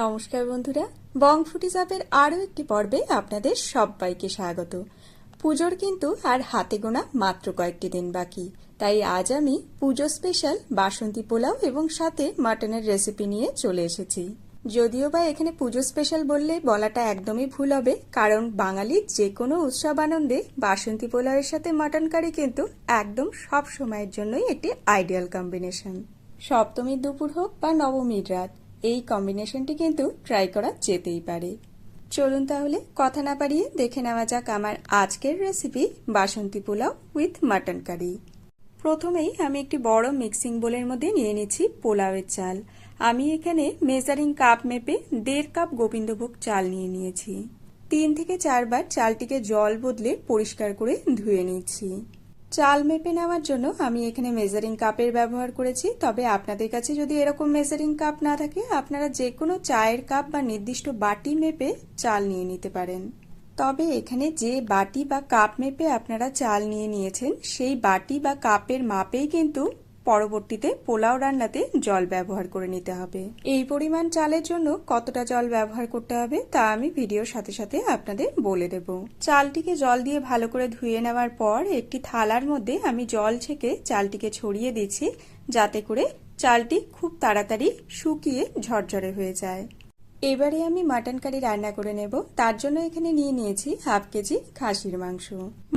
নমস্কার বন্ধুরা, বং ফুটিজ আরও একটি পর্বে আপনাদের সবাইকে স্বাগত। পুজোর কিন্তু আর হাতে গোনা মাত্র কয়েকটি দিন বাকি। তাই আজ আমি পুজো স্পেশাল বাসন্তী পোলাও এবং সাথে মাটনের রেসিপি নিয়ে চলে এসেছি। যদিও বা এখানে পুজো স্পেশাল বললে বলাটা একদমই ভুল হবে, কারণ বাঙালির যে কোনো উৎসব আনন্দে বাসন্তী পোলাওয়ের সাথে মাটন কারি কিন্তু একদম সব সময়ের জন্যই একটি আইডিয়াল কম্বিনেশন। সপ্তমীর দুপুর হোক বা নবমীর রাত এই কম্বিনেশনটি কিন্তু ট্রাই করা যেতেই পারে। চলুন তাহলে কথা না পারিয়ে দেখে নেওয়া যাক আমার আজকের recipe Basanti pulao with mutton curry প্রথমেই আমি একটি বড় মিক্সিং বোলের মধ্যে নিয়ে নিচ্ছি পোলাওয়ের চাল। আমি এখানে মেজারিং কাপ মেপে দেড় কাপ গোবিন্দভোগ চাল নিয়ে নিয়েছি। তিন থেকে চারবার চালটিকে জল বদলে পরিষ্কার করে ধুয়ে নিচ্ছি। চাল মেপে নেওয়ার জন্য আমি এখানে মেজারিং কাপের ব্যবহার করেছি। তবে আপনাদের কাছে যদি এরকম মেজারিং কাপ না থাকে, আপনারা যে কোনো চায়ের কাপ বা নির্দিষ্ট বাটি মেপে চাল নিয়ে নিতে পারেন। তবে এখানে যে বাটি বা কাপ মেপে আপনারা চাল নিয়ে নিয়েছেন, সেই বাটি বা কাপের মাপেই কিন্তু পরবর্তীতে পোলাও রান্নাতে জল ব্যবহার করে নিতে হবে। এই পরিমাণ চালের জন্য কতটা জল ব্যবহার করতে হবে তা আমি ভিডিওর সাথে সাথে আপনাদের বলে দেব। চালটিকে জল দিয়ে ভালো করে ধুয়ে নেওয়ার পর একটি থালার মধ্যে আমি জল ছেঁকে চালটিকে ছড়িয়ে দিচ্ছি, যাতে করে চালটি খুব তাড়াতাড়ি শুকিয়ে ঝরঝরে হয়ে যায়। এবারে আমি মাটন কারি রান্না করে নেব। তার জন্য এখানে নিয়ে নিয়েছি হাফ কেজি খাসির মাংস।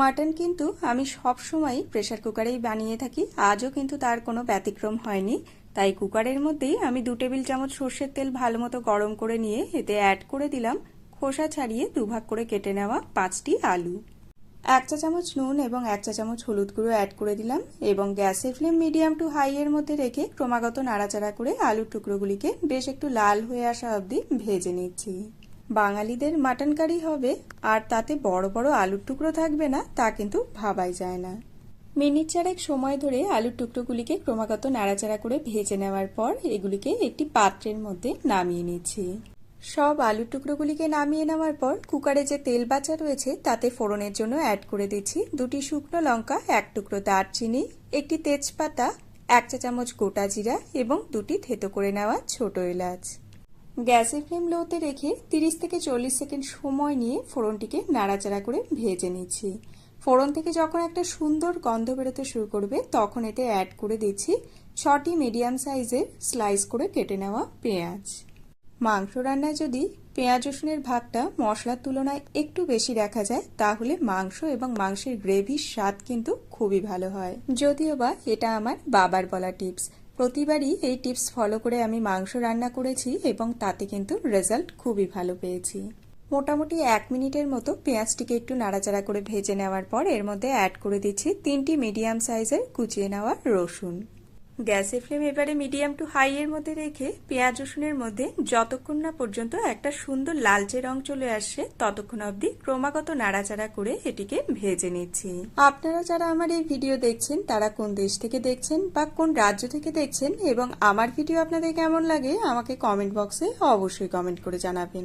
মাটন কিন্তু আমি সব সময় প্রেশার কুকারেই বানিয়ে থাকি। আজও কিন্তু তার কোনো ব্যতিক্রম হয়নি। তাই কুকারের মধ্যেই আমি দু টেবিল চামচ সর্ষের তেল ভালো মতো গরম করে নিয়ে এতে অ্যাড করে দিলাম। খোসা ছাড়িয়ে দুভাগ করে কেটে নেওয়া পাঁচটি আলু। এক চা চামচ নুন এবং এক চা চামচ হলুদ গুঁড়ো অ্যাড করে দিলাম এবং গ্যাসের ফ্লেম মিডিয়াম টু হাই এর মধ্যে রেখে ক্রমাগত নাড়াচাড়া করে আলুর টুকরোগুলিকে বেশ একটু লাল হয়ে আসা অবধি ভেজে নিচ্ছি। বাঙালিদের মাটন কারি হবে, আর তাতে বড় বড় আলুর টুকরো থাকবে না, তা কিন্তু ভাবাই যায় না। মিনিট চারেক সময় ধরে আলুর টুকরোগুলিকে ক্রমাগত নাড়াচাড়া করে ভেজে নেওয়ার পর এগুলিকে একটি পাত্রের মধ্যে নামিয়ে নিচ্ছি। সব আলুর টুকরোগুলিকে নামিয়ে নেওয়ার পর কুকারে যে তেল বাচা রয়েছে, তাতে ফোড়নের জন্য অ্যাড করে দিচ্ছি দুটি শুকনো লঙ্কা, এক টুকরো দারচিনি, একটি তেজপাতা, এক চা চামচ গোটা জিরা এবং দুটি থেতো করে নেওয়া ছোট এলাচ। গ্যাসের ফ্লেম লোতে রেখে তিরিশ থেকে চল্লিশ সেকেন্ড সময় নিয়ে ফোড়নটিকে নাড়াচাড়া করে ভেজে নিচ্ছি। ফোড়ন থেকে যখন একটা সুন্দর গন্ধ বেরোতে শুরু করবে, তখন এতে অ্যাড করে দিচ্ছি ছটি মিডিয়াম সাইজের স্লাইস করে কেটে নেওয়া পেঁয়াজ। মাংস রান্নায় যদি পেঁয়াজ রসুনের ভাগটা মশলার তুলনায় একটু বেশি দেখা যায়, তাহলে মাংস এবং মাংসের গ্রেভির স্বাদ কিন্তু খুবই ভালো হয়। যদিও বা এটা আমার বাবার বলা টিপস। প্রতিবারই এই টিপস ফলো করে আমি মাংস রান্না করেছি এবং তাতে কিন্তু রেজাল্ট খুবই ভালো পেয়েছি। মোটামুটি এক মিনিটের মতো পেঁয়াজটিকে একটু নাড়াচাড়া করে ভেজে নেওয়ার পর এর মধ্যে অ্যাড করে দিচ্ছি তিনটি মিডিয়াম সাইজের কুচিয়ে নেওয়া রসুন। গ্যাসের ফ্লেম এবারে মিডিয়াম টু হাই এর মধ্যে রেখে পেঁয়াজ রসুনের মধ্যে যতক্ষণ না পর্যন্ত একটা সুন্দর লালচে রং চলে আসছে ততক্ষণ অবধি ক্রমাগত নাড়াচাড়া করে এটিকে ভেজে নিচ্ছি। আপনারা যারা আমার এই ভিডিও দেখছেন, তারা কোন দেশ থেকে দেখছেন বা কোন রাজ্য থেকে দেখছেন এবং আমার ভিডিও আপনাদের কেমন লাগে, আমাকে কমেন্ট বক্সে অবশ্যই কমেন্ট করে জানাবেন।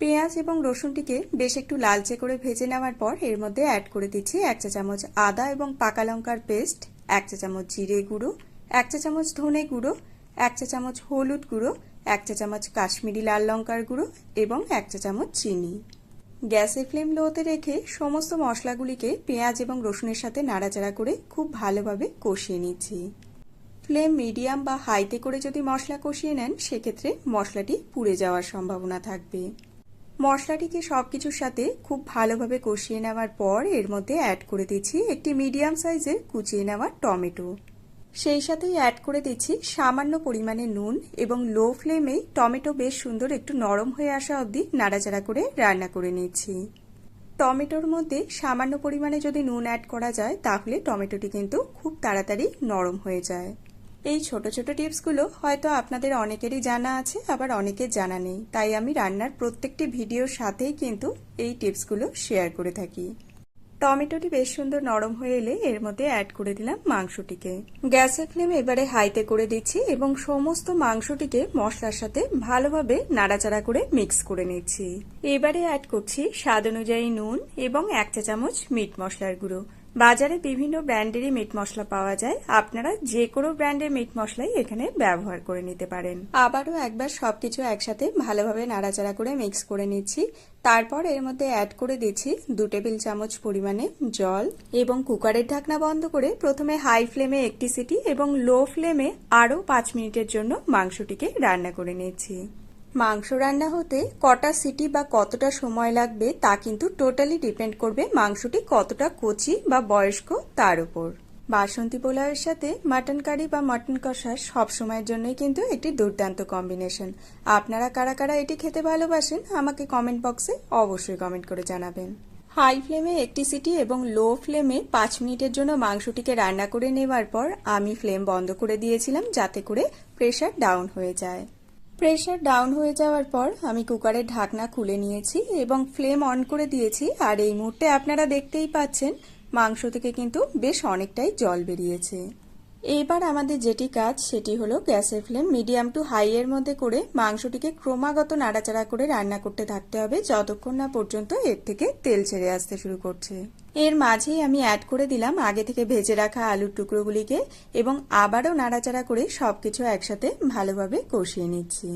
পেঁয়াজ এবং রসুনটিকে বেশ একটু লালচে করে ভেজে নেওয়ার পর এর মধ্যে অ্যাড করে দিচ্ছি এক চা চামচ আদা এবং পাকা লঙ্কার পেস্ট, এক চা চামচ জিরে গুঁড়ো এক চা চামচ ধনে গুঁড়ো, এক চা চামচ হলুদ গুঁড়ো, এক চা চামচ কাশ্মীরি লাল লঙ্কার গুঁড়ো এবং এক চা চামচ চিনি। গ্যাসের ফ্লেম লোতে রেখে সমস্ত মশলাগুলিকে পেঁয়াজ এবং রসুনের সাথে নাড়াচাড়া করে খুব ভালোভাবে কষিয়ে নিচ্ছি। ফ্লেম মিডিয়াম বা হাইতে করে যদি মশলা কষিয়ে নেন, সেক্ষেত্রে মশলাটি পুড়ে যাওয়ার সম্ভাবনা থাকবে। মশলাটিকে সব কিছুর সাথে খুব ভালোভাবে কষিয়ে নেওয়ার পর এর মধ্যে অ্যাড করে দিচ্ছি একটি মিডিয়াম সাইজের কুচিয়ে নেওয়া টমেটো। সেই সাথেই অ্যাড করে দিচ্ছি সামান্য পরিমাণে নুন এবং লো ফ্লেমে টমেটো বেশ সুন্দর একটু নরম হয়ে আসা অবধি নাড়াচাড়া করে রান্না করে নিচ্ছি। টমেটোর মধ্যে সামান্য পরিমাণে যদি নুন অ্যাড করা যায়, তাহলে টমেটোটি কিন্তু খুব তাড়াতাড়ি নরম হয়ে যায়। এই ছোট ছোট টিপসগুলো হয়তো আপনাদের অনেকেরই জানা আছে, আবার অনেকের জানা নেই। তাই আমি রান্নার প্রত্যেকটি ভিডিওর সাথেই কিন্তু এই টিপসগুলো শেয়ার করে থাকি। টমেটোটি বেশ সুন্দর নরম হয়ে এলে এর মধ্যে অ্যাড করে দিলাম মাংসটিকে। গ্যাসের ফ্লেম এবারে হাইতে করে দিচ্ছি এবং সমস্ত মাংসটিকে মশলার সাথে ভালোভাবে নাড়াচাড়া করে মিক্স করে নিচ্ছি। এবারে অ্যাড করছি স্বাদ অনুযায়ী নুন এবং এক চা চামচ মিট মশলার গুঁড়ো। বাজারে বিভিন্ন ব্র্যান্ডেরই মিট মশলা পাওয়া যায়। আপনারা যে কোনো ব্র্যান্ডের মিট মশলাই এখানে ব্যবহার করে নিতে পারেন। আবারও একবার সবকিছু একসাথে ভালোভাবে নাড়াচাড়া করে মিক্স করে নিচ্ছি। তারপর এর মধ্যে অ্যাড করে দিচ্ছি দু টেবিল চামচ পরিমাণে জল এবং কুকারের ঢাকনা বন্ধ করে প্রথমে হাই ফ্লেমে একটি সিটি এবং লো ফ্লেমে আরও পাঁচ মিনিটের জন্য মাংসটিকে রান্না করে নিচ্ছি। মাংস রান্না হতে কটা সিটি বা কতটা সময় লাগবে তা কিন্তু টোটালি ডিপেন্ড করবে মাংসটি কতটা কচি বা বয়স্ক তার উপর। বাসন্তী পোলাওয়ের সাথে মাটন কারি বা মটন কষা সব সময়ের জন্যই কিন্তু একটি দুর্দান্ত কম্বিনেশন। আপনারা কারা কারা এটি খেতে ভালোবাসেন, আমাকে কমেন্ট বক্সে অবশ্যই কমেন্ট করে জানাবেন। হাই ফ্লেমে একটি সিটি এবং লো ফ্লেমে পাঁচ মিনিটের জন্য মাংসটিকে রান্না করে নেওয়ার পর আমি ফ্লেম বন্ধ করে দিয়েছিলাম যাতে করে প্রেশার ডাউন হয়ে যায়। প্রেশার ডাউন হয়ে যাওয়ার পর আমি কুকারের ঢাকনা খুলে নিয়েছি এবং ফ্লেম অন করে দিয়েছি। আর এই মুহূর্তে আপনারা দেখতেই পাচ্ছেন, মাংস থেকে কিন্তু বেশ অনেকটাই জল বেরিয়েছে। এবার আমাদের যেটি কাজ, সেটি হলো গ্যাসের ফ্লেম মিডিয়াম টু হাই এর মধ্যে করে মাংসটিকে ক্রমাগত নাড়াচাড়া করে রান্না করতে থাকতে হবে, যতক্ষণ না পর্যন্ত এর থেকে তেল ছেড়ে আসতে শুরু করছে। এর মাঝেই আমি অ্যাড করে দিলাম আগে থেকে ভেজে রাখা আলুর টুকরোগুলিকে এবং আবারও নাড়াচাড়া করে সবকিছু একসাথে ভালোভাবে কষিয়ে নিচ্ছি।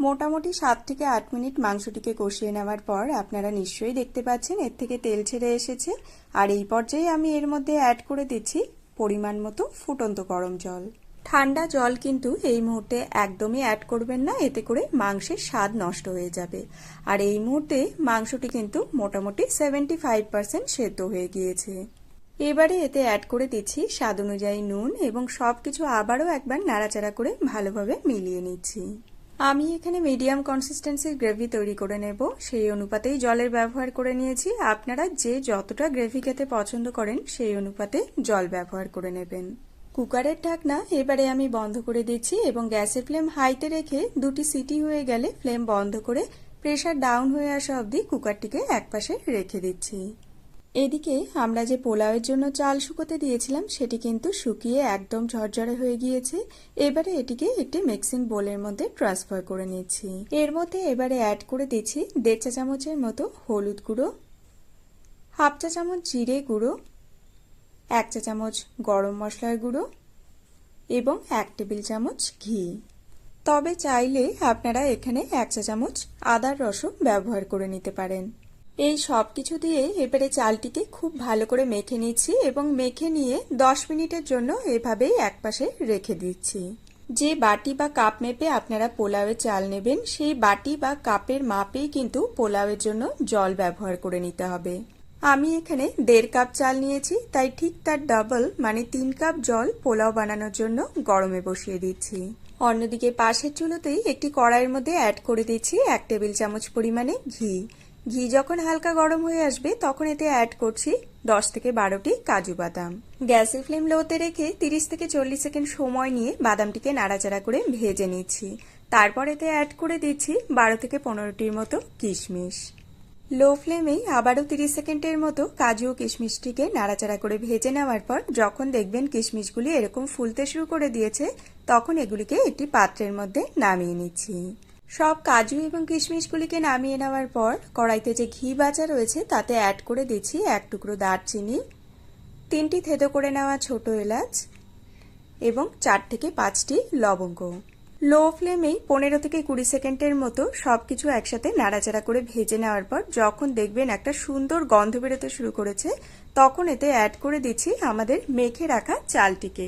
মোটামুটি সাত থেকে আট মিনিট মাংসটিকে কষিয়ে নেওয়ার পর আপনারা নিশ্চয়ই দেখতে পাচ্ছেন, এর থেকে তেল ছেড়ে এসেছে। আর এই পর্যায়ে আমি এর মধ্যে অ্যাড করে দিচ্ছি পরিমাণ মতো ফুটন্ত গরম জল। ঠান্ডা জল কিন্তু এই মুহূর্তে একদমই অ্যাড করবেন না, এতে করে মাংসের স্বাদ নষ্ট হয়ে যাবে। আর এই মুহূর্তে মাংসটি কিন্তু মোটামুটি সেভেন্টি ফাইভ পার্সেন্ট সেদ্ধ হয়ে গিয়েছে। এবারে এতে অ্যাড করে দিচ্ছি স্বাদ অনুযায়ী নুন এবং সবকিছু আবারও একবার নাড়াচাড়া করে ভালোভাবে মিলিয়ে নিচ্ছি। আমি এখানে মিডিয়াম কনসিস্টেন্সির গ্রেভি তৈরি করে নেব। সেই অনুপাতেই জলের ব্যবহার করে নিয়েছি। আপনারা যে যতটা গ্রেভি খেতে পছন্দ করেন, সেই অনুপাতে জল ব্যবহার করে নেবেন। কুকারের ঢাকনা এবারে আমি বন্ধ করে দিচ্ছি এবং গ্যাসের ফ্লেম হাইতে রেখে দুটি সিটি হয়ে গেলে ফ্লেম বন্ধ করে প্রেশার ডাউন হয়ে আসা অবধি কুকারটিকে একপাশে রেখে দিচ্ছি। এদিকে আমরা যে পোলাওয়ের জন্য চাল শুকোতে দিয়েছিলাম সেটি কিন্তু শুকিয়ে একদম ঝরঝরে হয়ে গিয়েছে। এবারে এটিকে একটি মিক্সিং বোলের মধ্যে ট্রান্সফার করে নিচ্ছি। এর মধ্যে এবারে অ্যাড করে দিচ্ছি দেড় চা চামচের মতো হলুদ গুঁড়ো, হাফ চা চামচ জিরে গুঁড়ো এক চা চামচ গরম মশলার গুঁড়ো এবং এক টেবিল চামচ ঘি। তবে চাইলে আপনারা এখানে এক চা চামচ আদার রসও ব্যবহার করে নিতে পারেন। এই সব কিছু দিয়ে এবারে চালটিকে খুব ভালো করে মেখে নিচ্ছি এবং মেখে নিয়ে দশ মিনিটের জন্য এভাবেই একপাশে রেখে দিচ্ছি। যে বাটি বা কাপ মেপে আপনারা পোলাওয়ের চাল নেবেন, সেই বাটি বা কাপের মাপেই কিন্তু পোলাওয়ের জন্য জল ব্যবহার করে নিতে হবে। আমি এখানে দেড় কাপ চাল নিয়েছি, তাই ঠিক তার ডাবল মানে তিন কাপ জল পোলাও বানানোর জন্য গরমে বসিয়ে দিচ্ছি। অন্যদিকে পাশের চুলোতেই একটি কড়াইয়ের মধ্যে অ্যাড করে দিচ্ছি এক টেবিল চামচ পরিমাণে ঘি। ঘি যখন হালকা গরম হয়ে আসবে, তখন এতে অ্যাড করছি দশ থেকে বারোটি কাজু বাদাম। গ্যাসের ফ্লেম লোতে রেখে তিরিশ থেকে চল্লিশ সেকেন্ড সময় নিয়ে বাদামটিকে নাড়াচাড়া করে ভেজে নিচ্ছি। তারপর এতে অ্যাড করে দিচ্ছি বারো থেকে পনেরোটির মতো কিশমিশ। লো ফ্লেমেই আবারও তিরিশ সেকেন্ডের মতো কাজু ও কিশমিশটিকে নাড়াচাড়া করে ভেজে নেওয়ার পর যখন দেখবেন কিশমিশগুলি এরকম ফুলতে শুরু করে দিয়েছে, তখন এগুলিকে একটি পাত্রের মধ্যে নামিয়ে নিচ্ছি। সব কাজু এবং কিশমিশগুলিকে নামিয়ে নেওয়ার পর কড়াইতে যে ঘি বাজা রয়েছে, তাতে অ্যাড করে দিচ্ছি এক টুকরো দারচিনি, তিনটি থেতো করে নেওয়া ছোট এলাচ এবং চার থেকে পাঁচটি লবঙ্গ। লো ফ্লেমেই পনেরো থেকে কুড়ি সেকেন্ডের মতো সব কিছু একসাথে নাড়াচাড়া করে ভেজে নেওয়ার পর যখন দেখবেন একটা সুন্দর গন্ধ বেরোতে শুরু করেছে, তখন এতে অ্যাড করে দিচ্ছি আমাদের মেখে রাখা চালটিকে।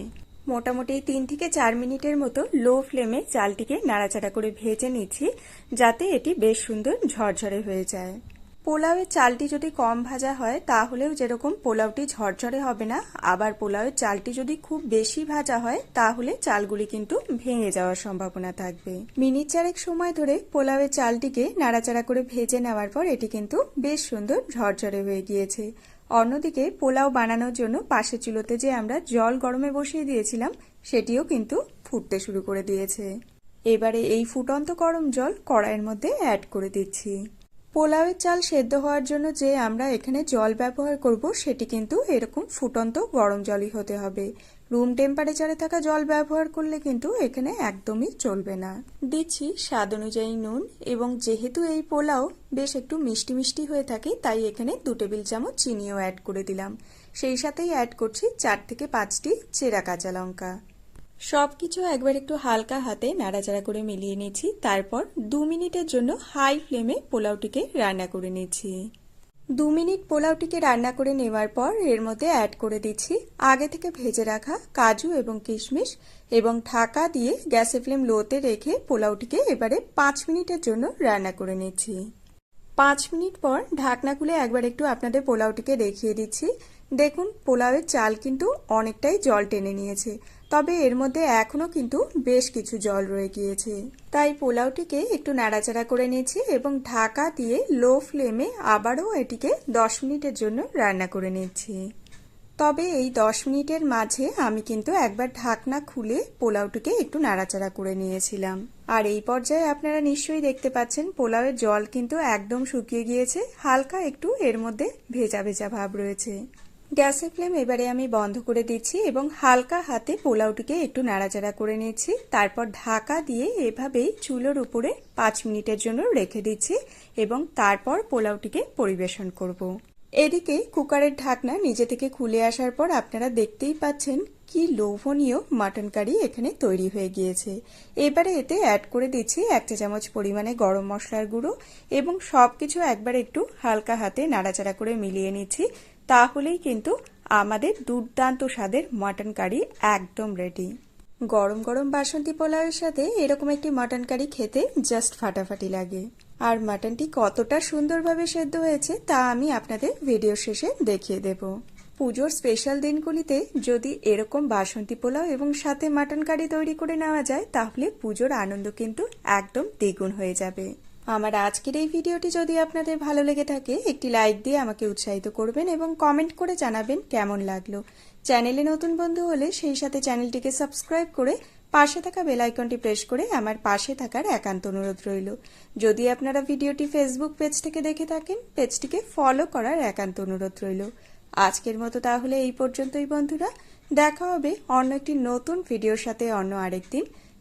মোটামুটি তিন থেকে চার মিনিটের মতো লো ফ্লেমে চালটিকে নাড়াচাড়া করে ভেজে নিচ্ছি, যাতে এটি বেশ সুন্দর ঝরঝরে হয়ে যায়। পোলাওয়ের চালটি যদি কম ভাজা হয়, তাহলেও যেরকম পোলাওটি ঝরঝরে হবে না, আবার পোলাওয়ের চালটি যদি খুব বেশি ভাজা হয়, তাহলে চালগুলি কিন্তু ভেঙে যাওয়ার সম্ভাবনা থাকবে। মিনিট চারেক সময় ধরে পোলাওয়ের চালটিকে নাড়াচাড়া করে ভেজে নেওয়ার পর এটি কিন্তু বেশ সুন্দর ঝরঝরে হয়ে গিয়েছে। অন্যদিকে পোলাও বানানোর জন্য পাশের চুলোতে যে আমরা জল গরমে বসিয়ে দিয়েছিলাম, সেটিও কিন্তু ফুটতে শুরু করে দিয়েছে। এবারে এই ফুটন্ত গরম জল কড়াইয়ের মধ্যে অ্যাড করে দিচ্ছি। পোলাওয়ের চাল সেদ্ধ হওয়ার জন্য যে আমরা এখানে জল ব্যবহার করব, সেটি কিন্তু এরকম ফুটন্ত গরম জলই হতে হবে। রুম টেম্পারেচারে থাকা জল ব্যবহার করলে কিন্তু এখানে একদমই চলবে না। দিচ্ছি স্বাদ অনুযায়ী নুন এবং যেহেতু এই পোলাও বেশ একটু মিষ্টি মিষ্টি হয়ে থাকে, তাই এখানে দু টেবিল চামচ চিনিও অ্যাড করে দিলাম। সেই সাথেই অ্যাড করছি চার থেকে পাঁচটি চেরা কাঁচা লঙ্কা। সব কিছু একবার একটু হালকা হাতে নাড়াচাড়া করে মিলিয়ে নিচ্ছি তারপর দু মিনিটের জন্য হাই ফ্লেমে পোলাওটিকে রান্না করে নিচ্ছি। দু মিনিট পোলাওটিকে রান্না করে নেওয়ার পর এর মধ্যে অ্যাড করে দিচ্ছি আগে থেকে ভেজে রাখা কাজু এবং কিশমিশ এবং ঢাকা দিয়ে গ্যাসের ফ্লেম লোতে রেখে পোলাওটিকে এবারে পাঁচ মিনিটের জন্য রান্না করে নিচ্ছি। পাঁচ মিনিট পর ঢাকনা খুলে একবার একটু আপনাদের পোলাওটিকে দেখিয়ে দিচ্ছি। দেখুন, পোলাওয়ের চাল কিন্তু অনেকটাই জল টেনে নিয়েছে। তবে এর মধ্যে এখনও কিন্তু বেশ কিছু জল রয়ে গিয়েছে। তাই পোলাওটিকে একটু নাড়াচাড়া করে নিয়েছি এবং ঢাকা দিয়ে লো ফ্লেমে আবারও এটিকে দশ মিনিটের জন্য রান্না করে নিচ্ছি। তবে এই দশ মিনিটের মাঝে আমি কিন্তু একবার ঢাকনা খুলে পোলাওটিকে একটু নাড়াচাড়া করে নিয়েছিলাম। আর এই পর্যায়ে আপনারা নিশ্চয়ই দেখতে পাচ্ছেন, পোলাওয়ের জল কিন্তু একদম শুকিয়ে গিয়েছে, হালকা একটু এর মধ্যে ভেজা ভেজা ভাব রয়েছে। গ্যাসের ফ্লেম এবারে আমি বন্ধ করে দিচ্ছি এবং হালকা হাতে পোলাওটিকে একটু নাড়াচাড়া করে নিচ্ছি। তারপর ঢাকা দিয়ে এভাবেই চুলোর উপরে পাঁচ মিনিটের জন্য রেখে দিচ্ছি এবং তারপর পোলাওটিকে পরিবেশন করব। এদিকে কুকারের ঢাকনা নিজে থেকে খুলে আসার পর আপনারা দেখতেই পাচ্ছেন কি লোভনীয় মাটন কারি এখানে তৈরি হয়ে গিয়েছে। এবারে এতে অ্যাড করে দিচ্ছি এক চা চামচ পরিমাণে গরম মশলার গুঁড়ো এবং সবকিছু একবার একটু হালকা হাতে নাড়াচাড়া করে মিলিয়ে নিচ্ছি। তাহলেই কিন্তু আমাদের দুর্দান্ত স্বাদের মাটন কারি একদম রেডি গরম গরম বাসন্তী পোলাওয়ের সাথে এরকম একটি মাটন কারি খেতে জাস্ট ফাটাফাটি লাগে। আর মাটনটি কতটা সুন্দরভাবে সেদ্ধ হয়েছে তা আমি আপনাদের ভিডিও শেষে দেখিয়ে দেব। পুজোর স্পেশাল দিনগুলিতে যদি এরকম বাসন্তী পোলাও এবং সাথে মাটন কারি তৈরি করে নেওয়া যায়, তাহলে পুজোর আনন্দ কিন্তু একদম দ্বিগুণ হয়ে যাবে। আমার আজকের এই ভিডিওটি যদি আপনাদের ভালো লেগে থাকে, একটি লাইক দিয়ে আমাকে উৎসাহিত করবেন এবং কমেন্ট করে জানাবেন কেমন লাগল। চ্যানেলে নতুন বন্ধু হলে সেই সাথে চ্যানেলটিকে সাবস্ক্রাইব করে পাশে থাকা বেল আইকনটি প্রেস করে আমার পাশে থাকার একান্ত অনুরোধ রইল। যদি আপনারা ভিডিওটি ফেসবুক পেজ থেকে দেখে থাকেন পেজটিকে ফলো করার একান্ত অনুরোধ রইল। আজকের মতো তাহলে এই পর্যন্তই বন্ধুরা। দেখা হবে অন্য একটি নতুন ভিডিওর সাথে অন্য আরেকদিন।